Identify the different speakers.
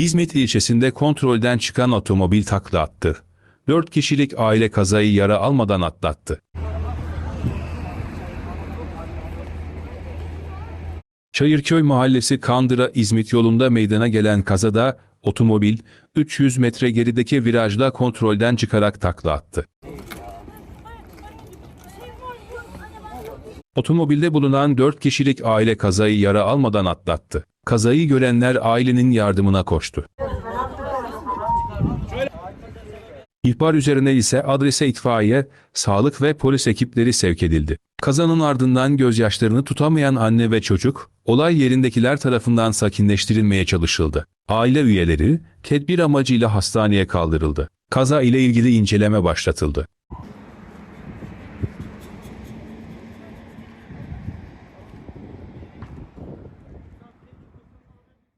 Speaker 1: İzmit ilçesinde kontrolden çıkan otomobil takla attı. 4 kişilik aile kazayı yara almadan atlattı. Çayırköy Mahallesi Kandıra İzmit yolunda meydana gelen kazada otomobil 300 metre gerideki virajda kontrolden çıkarak takla attı. Otomobilde bulunan 4 kişilik aile kazayı yara almadan atlattı. Kazayı görenler ailenin yardımına koştu. İhbar üzerine ise adrese itfaiye, sağlık ve polis ekipleri sevk edildi. Kazanın ardından gözyaşlarını tutamayan anne ve çocuk, olay yerindekiler tarafından sakinleştirilmeye çalışıldı. Aile üyeleri, tedbir amacıyla hastaneye kaldırıldı. Kaza ile ilgili inceleme başlatıldı.